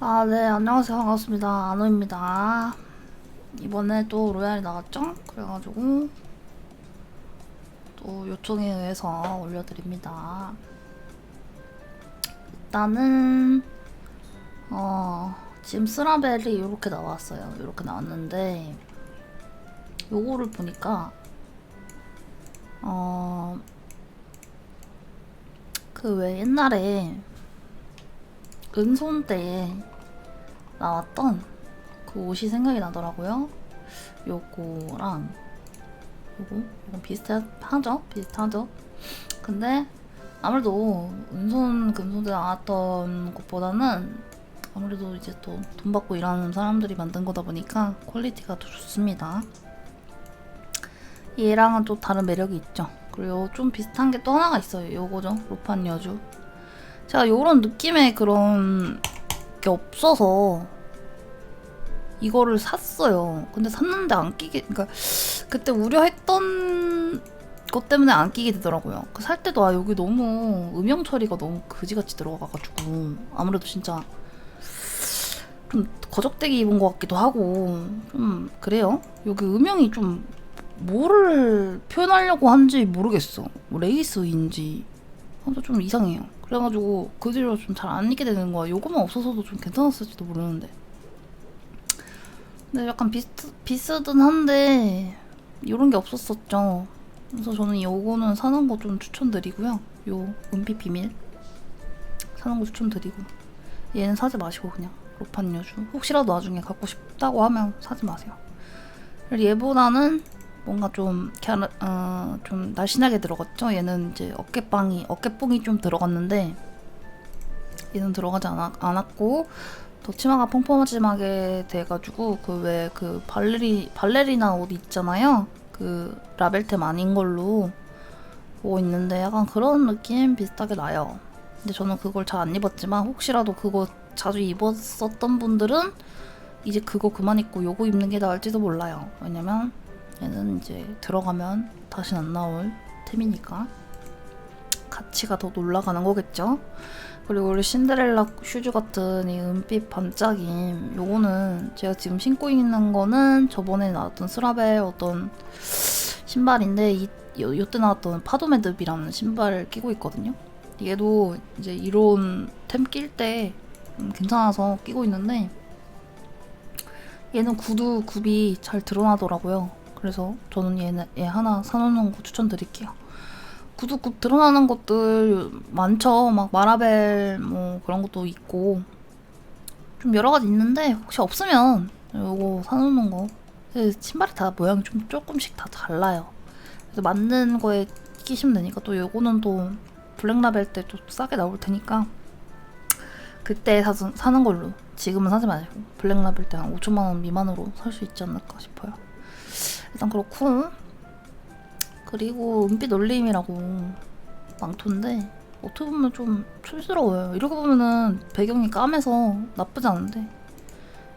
아, 네, 안녕하세요. 반갑습니다. 안호입니다. 이번에 또 로얄이 나왔죠? 그래가지고, 또 요청에 의해서 올려드립니다. 일단은, 어, 지금 스라벨이 이렇게 나왔어요. 이렇게 나왔는데, 요거를 보니까, 어, 그 왜 옛날에 은손 때에 나왔던 그 옷이 생각이 나더라고요. 요거랑 요거 이건 비슷하죠? 비슷하죠? 근데 아무래도 은손 금손 때 나왔던 것보다는 아무래도 이제 또 돈 받고 일하는 사람들이 만든 거다 보니까 퀄리티가 더 좋습니다. 얘랑은 또 다른 매력이 있죠. 그리고 좀 비슷한 게 또 하나가 있어요. 요거죠. 로판 여주. 제가 요런 느낌의 그런 게 없어서 이거를 샀어요. 근데 샀는데 안 끼게, 그러니까 그때 우려했던 것 때문에 안 끼게 되더라고요. 그 살 때도 아 여기 너무 음영 처리가 너무 그지같이 들어가가지고 아무래도 진짜 좀 거적대기 입은 것 같기도 하고 좀 그래요. 여기 음영이 좀 뭐를 표현하려고 한지 모르겠어. 뭐 레이스인지 아무튼 좀 이상해요. 그래가지고 그 뒤로 좀 잘 안 입게 되는 거야. 요거만 없어서도 좀 괜찮았을지도 모르는데. 근데 약간 비슷 비슷은 한데 이런 게 없었었죠. 그래서 저는 요거는 사는 거 좀 추천드리고요. 요 은빛 비밀 사는 거 추천드리고 얘는 사지 마시고 그냥 로판 여주 혹시라도 나중에 갖고 싶다고 하면 사지 마세요. 얘보다는 뭔가 좀 어, 좀 날씬하게 들어갔죠. 얘는 이제 어깨빵이 어깨뽕이 좀 들어갔는데 얘는 들어가지 않아, 않았고 더 치마가 펑펑하게 돼가지고 그 왜 그 발레리 발레리나 옷 있잖아요. 그 라벨템 아닌 걸로 보고 있는데 약간 그런 느낌 비슷하게 나요. 근데 저는 그걸 잘 안 입었지만 혹시라도 그거 자주 입었었던 분들은 이제 그거 그만 입고 요거 입는 게 나을지도 몰라요. 왜냐면 얘는 이제 들어가면 다시 안 나올 템이니까 가치가 더 올라가는 거겠죠. 그리고 우리 신데렐라 슈즈 같은 이 은빛 반짝임 요거는 제가 지금 신고 있는 거는 저번에 나왔던 스라벨 어떤 신발인데 이, 요, 요때 나왔던 파도매듭이라는 신발을 끼고 있거든요. 얘도 이제 이런 템 낄때 음, 괜찮아서 끼고 있는데 얘는 구두 굽이 잘 드러나더라고요. 그래서 저는 얘는 얘 하나 사놓는 거 추천드릴게요. 구두굽 드러나는 것들 많죠. 막 마라벨 뭐 그런 것도 있고 좀 여러 가지 있는데 혹시 없으면 요거 사놓는 거. 그 신발이 다 모양이 좀 조금씩 다 달라요. 그래서 맞는 거에 끼시면 되니까 또 요거는 또 블랙라벨 때 좀 싸게 나올 테니까 그때 사, 사는 걸로 지금은 사지 마시고 블랙라벨 때 한 5천만 원 미만으로 살 수 있지 않을까 싶어요. 일단 그렇고 그리고 은빛 올림이라고 망토인데 어떻게 보면 좀 촌스러워요. 이렇게 보면은 배경이 까매서 나쁘지 않은데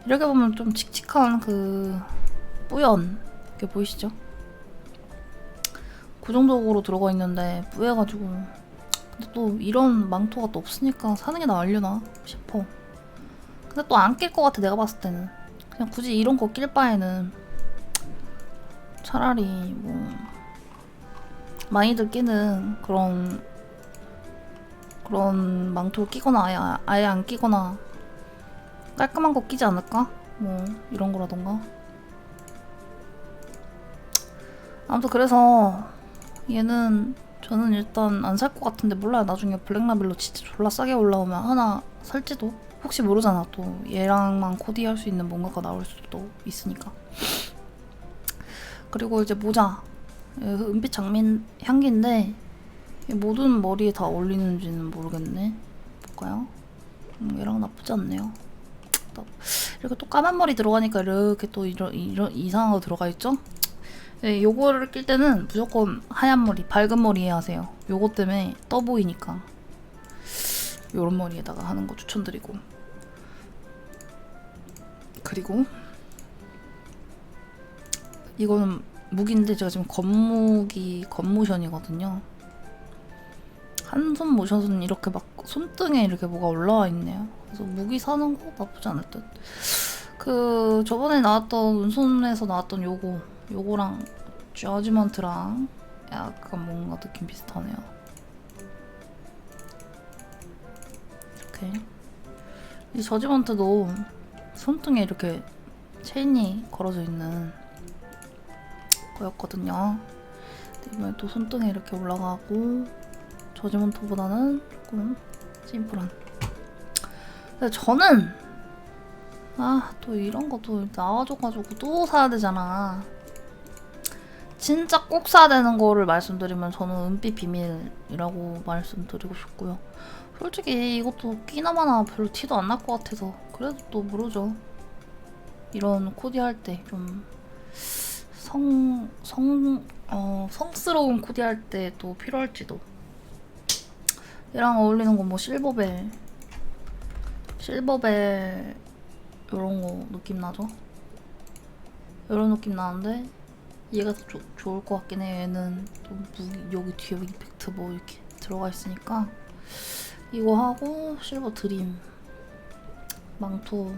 이렇게 보면 좀 칙칙한 그 뿌연 이게 보이시죠? 고정적으로 들어가 있는데 뿌여가지고 근데 또 이런 망토가 또 없으니까 사는 게 나으려나 싶어. 근데 또 안 낄 것 같아 내가 봤을 때는 그냥 굳이 이런 거 낄 바에는 차라리 뭐 많이들 끼는 그런 그런 망토를 끼거나 아예, 아예 안 끼거나 깔끔한 거 끼지 않을까? 뭐 이런 거라던가. 아무튼 그래서 얘는 저는 일단 안 살 것 같은데 몰라요. 나중에 블랙라벨로 진짜 졸라 싸게 올라오면 하나 살지도? 혹시 모르잖아. 또 얘랑만 코디할 수 있는 뭔가가 나올 수도 있으니까. 그리고 이제 모자 은빛 장민 향기인데 모든 머리에 다 어울리는지는 모르겠네 볼까요? 음, 얘랑 나쁘지 않네요 또 이렇게 또 까만 머리 들어가니까 이렇게 또 이런, 이런 이상한 거 들어가 있죠? 네, 요거를 낄 때는 무조건 하얀 머리, 밝은 머리에 하세요. 요거 때문에 떠 보이니까. 요런 머리에다가 하는 거 추천드리고. 그리고 이거는 무기인데 제가 지금 겉무기 겉모션이거든요. 한 손 모셔서는 이렇게 막 손등에 이렇게 뭐가 올라와 있네요. 그래서 무기 사는 거 나쁘지 않을 듯. 그 저번에 나왔던 운손에서 나왔던 요거 요거랑 저지먼트랑 약간 뭔가 느낌 비슷하네요. 이렇게 이 저지먼트도 손등에 이렇게 체인이 걸어져 있는 거였거든요. 근데 이번에 또 손등에 이렇게 올라가고 저지먼트보다는 조금 심플한. 근데 저는 아 또 이런 것도 나와줘가지고 또 사야 되잖아. 진짜 꼭 사야 되는 거를 말씀드리면 저는 은빛 비밀이라고 말씀드리고 싶고요. 솔직히 이것도 끼나마나 별로 티도 안 날 것 같아서 그래도 또 모르죠. 이런 코디 할 때 좀 성, 성, 어, 성스러운 코디 할 때 또 필요할지도. 얘랑 어울리는 건 뭐 실버벨, 실버벨 이런 거 느낌 나죠? 이런 느낌 나는데 얘가 더 조, 좋을 것 같긴 해. 얘는 좀 무기 여기 뒤에 임팩트 뭐 이렇게 들어가 있으니까 이거 하고 실버 드림 망토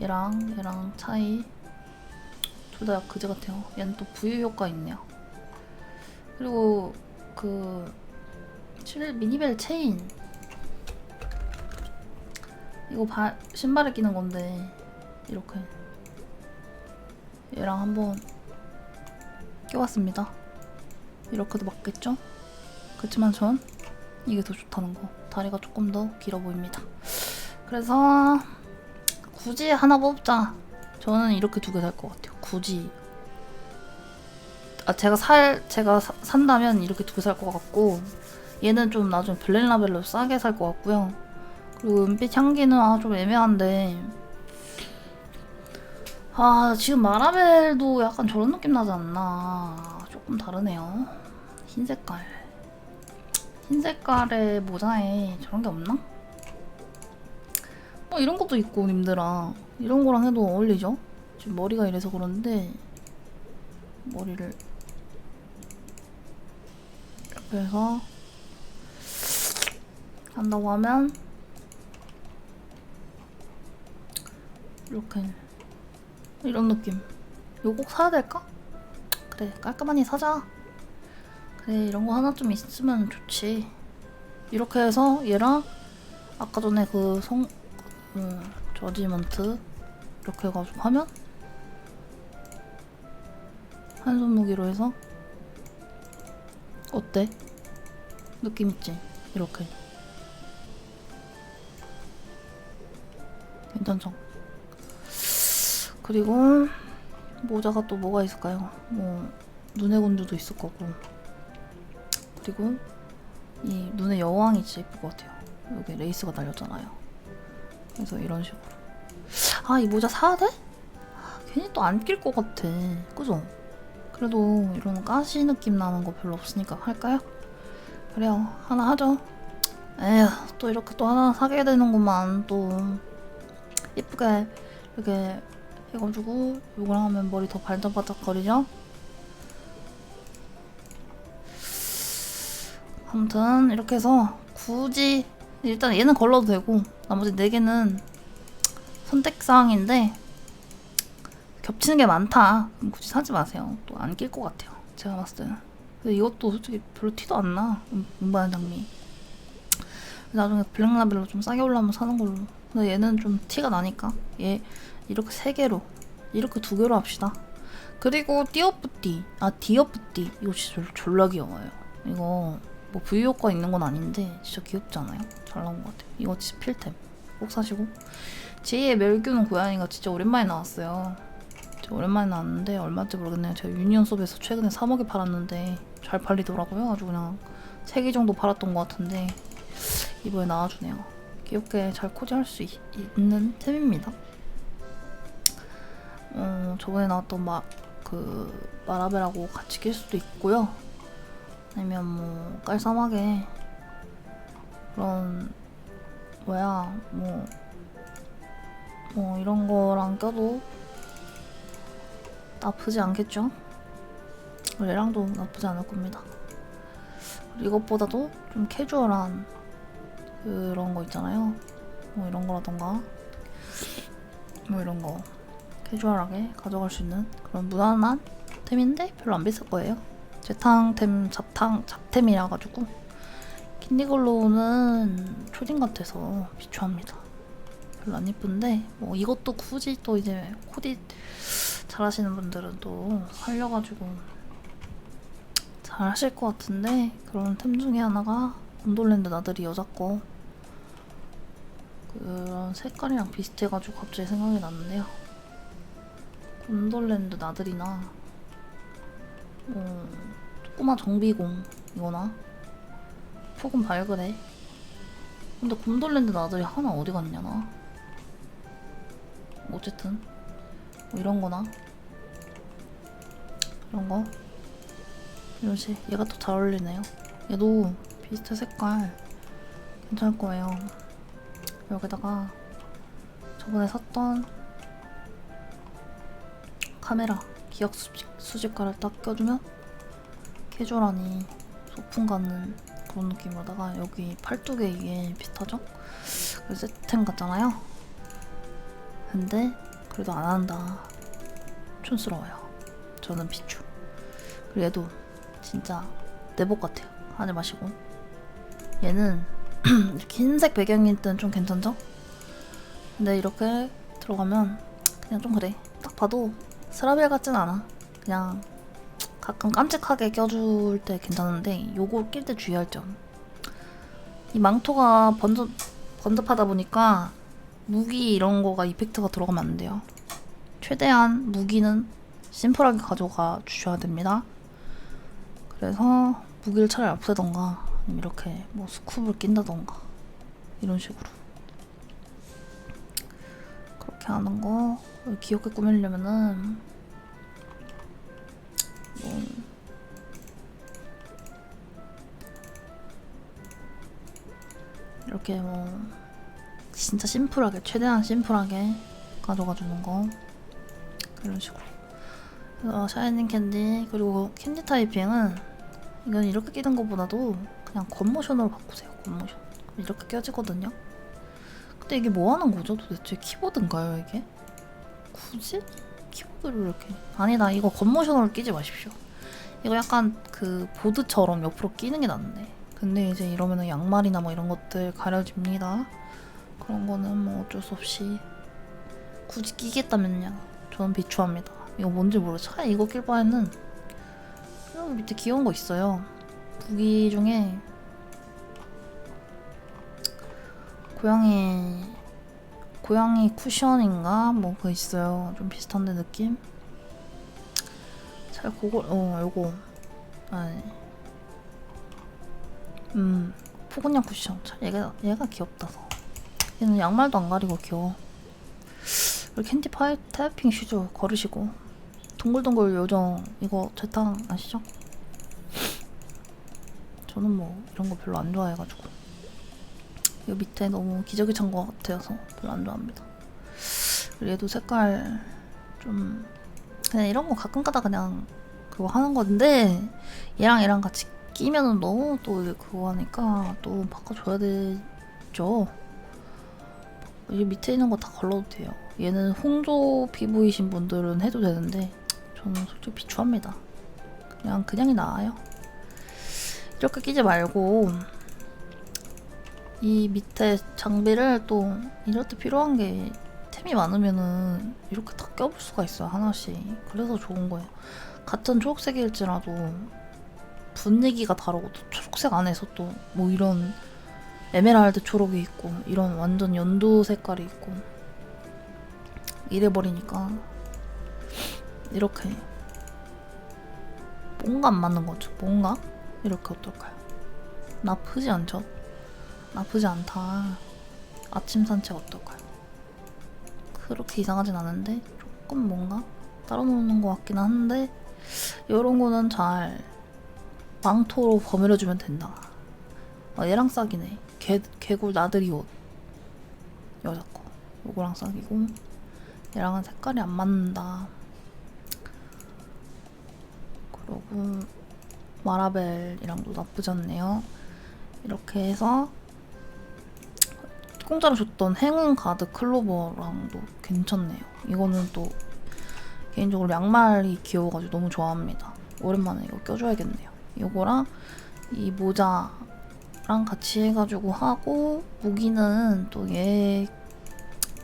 얘랑 얘랑 차이 둘다 그제 같아요. 얘는 또 부유 효과 있네요. 그리고 그 실 미니벨 체인 이거 바, 신발에 끼는 건데 이렇게 얘랑 한번 껴봤습니다. 이렇게도 맞겠죠? 그렇지만 전 이게 더 좋다는 거. 다리가 조금 더 길어 보입니다. 그래서 굳이 하나 뽑자. 저는 이렇게 두 개 살 것 같아요. 굳이. 아 제가 살 제가 사- 산다면 이렇게 두 개 살 것 같고 얘는 좀 나중에 블랙라벨로 싸게 살 것 같고요. 그리고 은빛 향기는 아 좀 애매한데 아 지금 마라벨도 약간 저런 느낌 나지 않나 조금 다르네요. 흰 색깔. 흰 색깔의 모자에 저런 게 없나? 뭐 이런 것도 있고 님들아 이런 거랑 해도 어울리죠? 지금 머리가 이래서 그런데 머리를 이렇게 해서 한다고 하면 이렇게 이런 느낌 이거 꼭 사야 될까? 그래 깔끔하니 사자 그래 이런 거 하나 좀 있으면 좋지 이렇게 해서 얘랑 아까 전에 그 성, 그 저지먼트 이렇게 해가지고 하면 한 손 무기로 해서 어때? 느낌 있지? 이렇게 괜찮죠? 그리고 모자가 또 뭐가 있을까요? 뭐 눈의 군주도 있을 거고 그리고 이 눈의 여왕이 진짜 예쁠 것 같아요. 여기 레이스가 달렸잖아요. 그래서 이런 식으로. 아, 이 모자 사야 돼? 아, 괜히 또 안 낄 것 같아. 그죠? 그래도 이런 가시 느낌 나는 거 별로 없으니까 할까요? 그래요. 하나 하죠. 에휴, 또 이렇게 또 하나 사게 되는구만. 또 예쁘게 이렇게 해가지고 이거랑 하면 머리 더 반짝반짝 거리죠? 아무튼 이렇게 해서 굳이 일단 얘는 걸러도 되고 나머지 네 개는 선택사항인데 겹치는 게 많다. 굳이 사지 마세요. 또 안 낄 것 같아요. 제가 봤을 때는. 근데 이것도 솔직히 별로 티도 안 나. 음, 운반 장미. 나중에 블랙라벨로 좀 싸게 올라면 사는 걸로. 근데 얘는 좀 티가 나니까 얘 이렇게 세 개로 이렇게 두 개로 합시다. 그리고 띠어뿌띠 아 디어뿌띠 이거 진짜 졸라 귀여워요. 이거 뭐 부유 효과 있는 건 아닌데 진짜 귀엽지 않아요? 잘 나온 것 같아요. 이거 진짜 필템 꼭 사시고 제2의 멸균은 고양이가 진짜 오랜만에 나왔어요. 진짜 오랜만에 나왔는데 얼마인지 모르겠네요. 제가 유니온 수업에서 최근에 3억에 팔았는데 잘 팔리더라고요. 아주 그냥 3개 정도 팔았던 것 같은데 이번에 나와주네요. 귀엽게 잘 코디할 수 있, 있는 템입니다. 어, 저번에 나왔던 마, 그 마라벨하고 같이 낄 수도 있고요. 아니면 뭐 깔쌈하게 그런 뭐야 뭐, 뭐 이런 거랑 껴도 나쁘지 않겠죠? 얘랑도 나쁘지 않을 겁니다. 이것보다도 좀 캐주얼한 그런 거 있잖아요. 뭐 이런 거라던가 뭐 이런 거 캐주얼하게 가져갈 수 있는 그런 무난한 템인데 별로 안 비쌀 거예요. 재탕템 잡탕 잡템이라 가지고 킨디글로우는 초딩 같아서 비추합니다. 별로 안 이쁜데 뭐 이것도 굳이 또 이제 코디 잘하시는 분들은 또 살려가지고 잘 하실 것 같은데 그런 템 중에 하나가 곤돌랜드 나들이 여자 거 그런 색깔이랑 비슷해가지고 갑자기 생각이 났는데요. 곤돌랜드 나들이나 어, 조그마 정비공 이거나 폭은 밝으래. 근데 곤돌랜드 나들이 하나 어디 갔냐 나. 어쨌든 뭐 이런 거나 이런 거 이런 식 얘가 또 잘 어울리네요. 얘도 비슷한 색깔 괜찮을 거예요. 여기다가 저번에 샀던 카메라 기억 수집, 수집가를 딱 껴주면 캐주얼하니 소품 갖는 그런 느낌으로다가 여기 팔뚝에 이게 비슷하죠? 그 세템 같잖아요. 근데 그래도 안 한다. 촌스러워요. 저는 비추. 얘도 진짜 내복 같아요. 하지 마시고. 얘는 이렇게 흰색 배경일 때는 좀 괜찮죠? 근데 이렇게 들어가면 그냥 좀 그래. 딱 봐도 스라벨 같진 않아. 그냥 가끔 깜찍하게 껴줄 때 괜찮은데 요거 낄 때 주의할 점. 이 망토가 번잡, 번잡하다 보니까 무기 이런 거가 이펙트가 들어가면 안 돼요. 최대한 무기는 심플하게 가져가 주셔야 됩니다. 그래서 무기를 차라리 없애던가 이렇게 뭐 스쿱을 낀다던가 이런 식으로 그렇게 하는 거 귀엽게 꾸미려면은 뭐 이렇게 뭐 진짜 심플하게 최대한 심플하게 가져가 주는 거. 그런 식으로. 어, 샤이닝 캔디 그리고 캔디 타이핑은 이건 이렇게 끼는 것보다도 그냥 겉모션으로 바꾸세요 겉모션. 이렇게 껴지거든요. 근데 이게 뭐 하는 거죠 도대체? 키보드인가요 이게 굳이? 키보드를 이렇게? 아니다 이거 겉모션으로 끼지 마십시오. 이거 약간 그 보드처럼 옆으로 끼는 게 낫네. 근데 이제 이러면은 양말이나 뭐 이런 것들 가려집니다. 그런 거는 뭐 어쩔 수 없이 굳이 끼겠다면요. 저는 비추합니다. 이거 뭔지 모르겠어 차라리 이거 낄 바에는 여기 밑에 귀여운 거 있어요. 무기 중에 고양이 고양이 쿠션인가? 뭐 그거 있어요. 좀 비슷한데 느낌? 잘 그거 어 요거. 아니. 음 포근양 쿠션. 참 얘가 얘가 귀엽다서. 얘는 양말도 안 가리고 귀여워. 그리고 캔디 파이 타이핑 슈즈 걸으시고. 동글동글 요정 이거 재탕 아시죠? 저는 뭐 이런 거 별로 안 좋아해가지고 이 밑에 너무 기저귀 찬 것 같아서 별로 안 좋아합니다. 얘도 색깔 좀 그냥 이런 거 가끔 가다 그냥 그거 하는 건데 얘랑 얘랑 같이 끼면은 너무 또 그거 하니까 또 바꿔줘야 되죠. 이 밑에 있는 거 다 걸러도 돼요. 얘는 홍조 피부이신 분들은 해도 되는데 저는 솔직히 비추합니다. 그냥 그냥이 나아요. 이렇게 끼지 말고 이 밑에 장비를 또 이럴 때 필요한 게 템이 많으면은 이렇게 다 껴볼 수가 있어요 하나씩. 그래서 좋은 거예요. 같은 초록색일지라도 분위기가 다르고 또 초록색 안에서 또 뭐 이런 에메랄드 초록이 있고 이런 완전 연두 색깔이 있고 이래버리니까 이렇게 뭔가 안 맞는 거죠. 뭔가? 이렇게 어떨까요? 나쁘지 않죠 나쁘지 않다. 아침 산책 어떨까요? 그렇게 이상하진 않은데 조금 뭔가 따로 노는 것 같긴 한데 이런 거는 잘 망토로 버무려주면 된다. 아, 얘랑 싹이네. 개, 개굴 나들이 옷. 여자 거. 요거랑 싹이고 얘랑은 색깔이 안 맞는다. 그러고 마라벨이랑도 나쁘지 않네요. 이렇게 해서 공짜로 줬던 행운 가드 클로버랑도 괜찮네요. 이거는 또 개인적으로 양말이 귀여워가지고 너무 좋아합니다. 오랜만에 이거 껴줘야겠네요. 이거랑 이 모자랑 같이 해가지고 하고 무기는 또 얘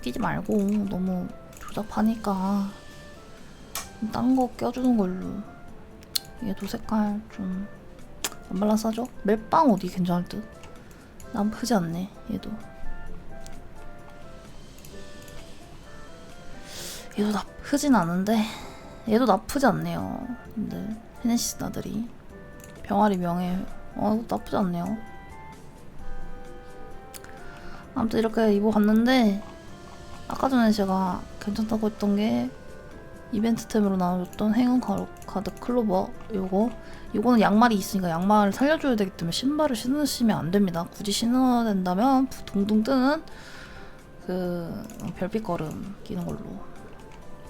끼지 말고 너무 조잡하니까 딴 거 껴주는 걸로 얘도 색깔 좀 안 발라싸죠? 멜빵 어디 괜찮을 듯? 나쁘지 않네 얘도 얘도 나쁘진 않은데 얘도 나쁘지 않네요 근데. 헤네시스 나들이. 병아리 명예. 어 나쁘지 않네요. 아무튼 이렇게 입어봤는데 아까 전에 제가 괜찮다고 했던 게 이벤트템으로 나눠줬던 행운 가- 가드 클로버 요거. 요거는 양말이 있으니까 양말을 살려줘야 되기 때문에 신발을 신으시면 안 됩니다. 굳이 신어야 된다면 둥둥 뜨는 그 별빛 걸음 끼는 걸로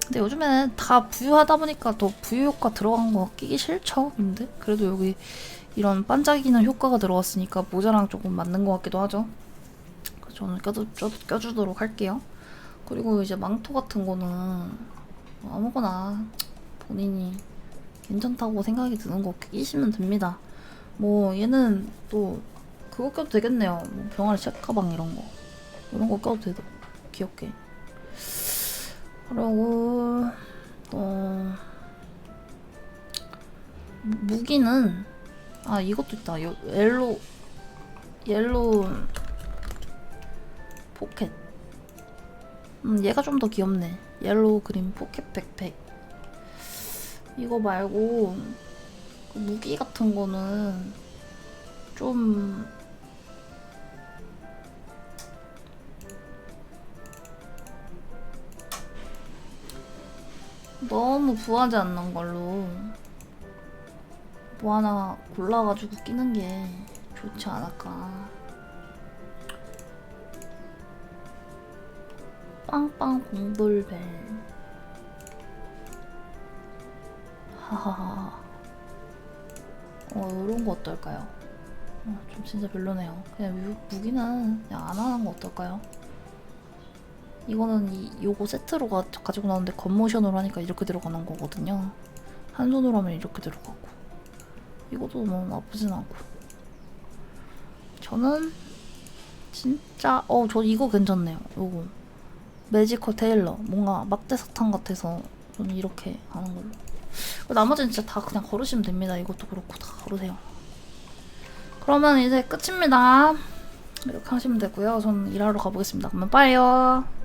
근데 요즘에는 다 부유하다 보니까 더 부유 효과 들어간 거 끼기 싫죠 근데 그래도 여기 이런 반짝이는 효과가 들어갔으니까 모자랑 조금 맞는 것 같기도 하죠 그래서 저는 껴주, 껴, 껴주 도록 할게요 그리고 이제 망토 같은 거는 아무거나 본인이 괜찮다고 생각이 드는 거 끼시면 됩니다. 뭐 얘는 또 그거 껴도 되겠네요. 뭐 병아리 책가방 이런 거 이런 거 껴도 되도 귀엽게. 그리고 또 무- 무기는 아 이것도 있다. 요 옐로 옐로 포켓. 음 얘가 좀 더 귀엽네. 옐로우 그린 포켓 백팩. 이거 말고 그 무기 같은 거는 좀 너무 부하지 않는 걸로 뭐 하나 골라가지고 끼는 게 좋지 않을까. 빵빵 공돌벨. 하하하. 어, 이런 거 어떨까요? 어, 좀 진짜 별로네요. 그냥 무, 무기는 그냥 안 하는 거 어떨까요? 이거는 이, 요거 세트로 가, 가지고 나오는데 겉모션으로 하니까 이렇게 들어가는 거거든요. 한 손으로 하면 이렇게 들어가고. 이것도 뭐 나쁘진 않고. 저는 진짜, 어, 저 이거 괜찮네요. 요거. 매지컬 테일러. 뭔가 막대 사탕 같아서 저는 이렇게 하는 걸로. 나머지는 진짜 다 그냥 걸으시면 됩니다. 이것도 그렇고 다 걸으세요. 그러면 이제 끝입니다. 이렇게 하시면 되고요. 저는 일하러 가보겠습니다. 그러면 빠이요.